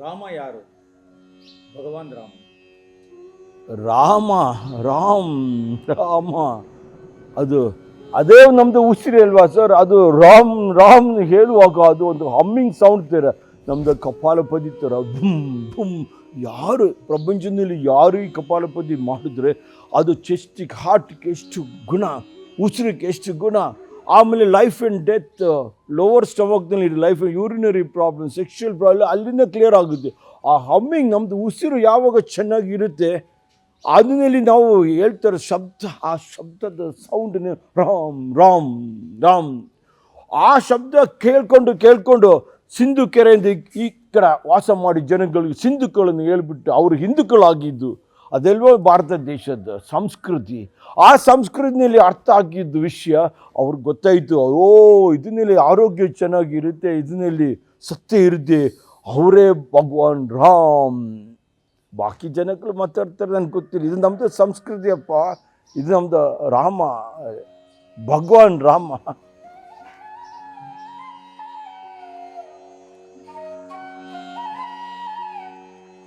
ರಾಮ ಯಾರು? ಭಗವಾನ್ ರಾಮ. ರಾಮ, ರಾಮ್, ರಾಮ. ಅದು, ಅದೇ ನಮ್ಮದು ಉಸಿರಿ ಅಲ್ವಾ ಸರ್? ಅದು ರಾಮ್ ರಾಮ್ ಹೇಳುವಾಗ ಅದು ಒಂದು ಹಮ್ಮಿಂಗ್ ಸೌಂಡ್ ತರ. ನಮ್ಮದು ಕಪಾಲಪದಿ ತರ ಬುಮ್ ಬುಮ್ ಯಾರು, ಪ್ರಪಂಚದಲ್ಲಿ ಯಾರು ಈ ಕಪಾಲಪದಿ ಮಾಡಿದ್ರೆ ಅದು ಚೆಸ್ಟಿಗೆ ಹಾರ್ಟ್ಗೆ ಎಷ್ಟು ಗುಣ ಉಸಿರಿಗೆ ಎಷ್ಟು ಗುಣ. ಆಮೇಲೆ life and death lower ಸ್ಟಮಕ್ನಲ್ಲಿ life urinary problem sexual problem ಅಲ್ಲಿಂದ ಕ್ಲಿಯರ್ ಆಗುತ್ತೆ. ಆ ಹಮ್ಮಿಂಗ್ ನಮ್ಮದು ಉಸಿರು ಯಾವಾಗ ಚೆನ್ನಾಗಿರುತ್ತೆ ಅದನ್ನಲ್ಲಿ ನಾವು ಹೇಳ್ತಾರೆ ಶಬ್ದ, ಆ ಶಬ್ದದ ಸೌಂಡ್ ರಾಮ್ ರಾಮ್ ರಾಮ್. ಆ ಶಬ್ದ ಕೇಳ್ಕೊಂಡು ಕೇಳ್ಕೊಂಡು ಸಿಂಧು ಕೆರೆಯಿಂದ ಈ ಕಡೆ ವಾಸ ಮಾಡಿ ಜನಗಳಿಗೆ ಸಿಂಧುಗಳನ್ನು ಹೇಳ್ಬಿಟ್ಟು ಅವರು ಹಿಂದೂಗಳಾಗಿದ್ದು ಅದೆಲ್ವೋ ಭಾರತ ದೇಶದ ಸಂಸ್ಕೃತಿ. ಆ ಸಂಸ್ಕೃತಿನಲ್ಲಿ ಅರ್ಥ ಆಗಿದ್ದ ವಿಷಯ ಅವ್ರಿಗೆ ಗೊತ್ತಾಯಿತು. ಓ, ಇದನ್ನಲ್ಲಿ ಆರೋಗ್ಯ ಚೆನ್ನಾಗಿರುತ್ತೆ, ಇದನ್ನಲ್ಲಿ ಸತ್ಯ ಇರುತ್ತೆ. ಅವರೇ ಭಗವಾನ್ ರಾಮ್. ಬಾಕಿ ಜನಗಳು ಮಾತಾಡ್ತಾರೆ ನನಗೆ ಗೊತ್ತಿಲ್ಲ. ಇದು ನಮ್ಮದು ಸಂಸ್ಕೃತಿಯಪ್ಪ. ಇದು ನಮ್ಮದು ರಾಮ. ಭಗವಾನ್ ರಾಮ.